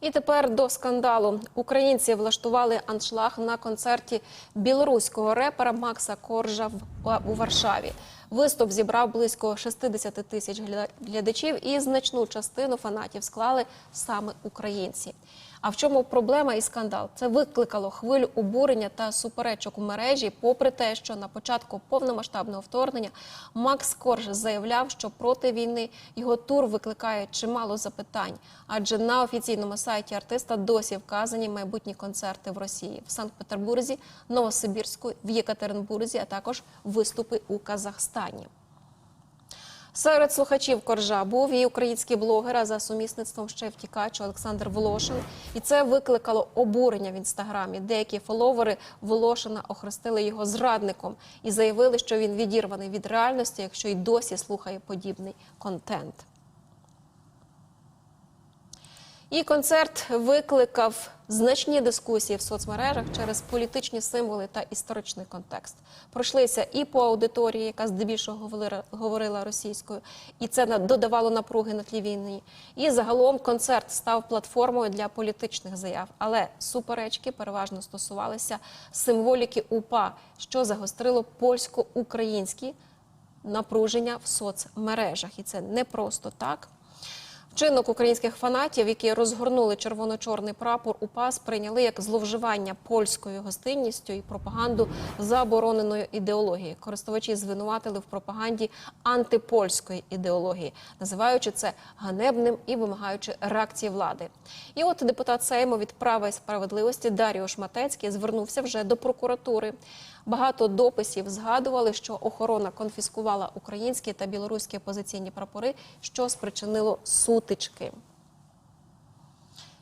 І тепер до скандалу. Українці влаштували аншлаг на концерті білоруського репера Макса Коржа в- у Варшаві. Виступ зібрав близько 60 тисяч глядачів, і значну частину фанатів склали саме українці. А в чому проблема і скандал? Це викликало хвилю обурення та суперечок у мережі, попри те, що на початку повномасштабного вторгнення Макс Корж заявляв, що проти війни його тур викликає чимало запитань, адже на офіційному сайті артиста досі вказані майбутні концерти в Росії в Санкт-Петербурзі, Новосибірську, в Єкатеринбурзі, а також виступи у Казахстані. Серед слухачів коржа був і український блогер, а за сумісництвом ще втікач Олександр Волошин. І це викликало обурення в інстаграмі. Деякі фоловери Волошина охрестили його зрадником і заявили, що він відірваний від реальності, якщо й досі слухає подібний контент. І концерт викликав значні дискусії в соцмережах через політичні символи та історичний контекст. Пройшлися і по аудиторії, яка здебільшого говорила, російською, і це додавало напруги на тлі війни. І загалом концерт став платформою для політичних заяв. Але суперечки переважно стосувалися символіки УПА, що загострило польсько-українські напруження в соцмережах. І це не просто так. Вчинок українських фанатів, які розгорнули червоно-чорний прапор УПА, сприйняли як зловживання польською гостинністю і пропаганду забороненої ідеології. Користувачі звинуватили в пропаганді антипольської ідеології, називаючи це ганебним і вимагаючи реакції влади. І от депутат Сейму від права і справедливості Даріо Шматецький звернувся вже до прокуратури. Багато дописів згадували, що охорона конфіскувала українські та білоруські опозиційні прапори, що спричинило сутички.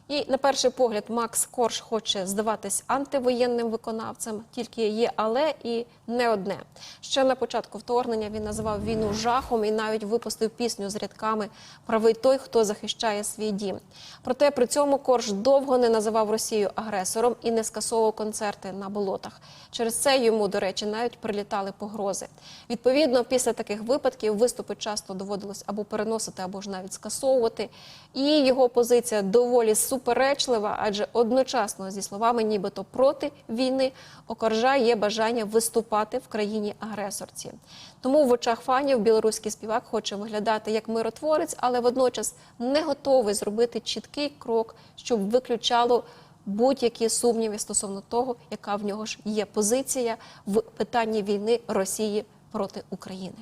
І на перший погляд Макс Корж хоче здаватись антивоєнним виконавцем, тільки є але і не одне. Ще на початку вторгнення він називав війну жахом і навіть випустив пісню з рядками Правий той, хто захищає свій дім. Проте при цьому Корж довго не називав Росію агресором і не скасовував концерти на болотах. Через це йому, до речі, навіть прилітали погрози. Відповідно, після таких випадків виступи часто доводилось або переносити, або ж навіть скасовувати. І його позиція доволі суперечлива, адже одночасно зі словами, нібито проти війни, у Коржа є бажання виступати в країні агресорці. Тому в очах фанів білоруський співак хоче виглядати як миротворець, але водночас не готовий зробити чіткий крок, щоб виключало будь-які сумніви стосовно того, яка в нього ж є позиція в питанні війни Росії проти України.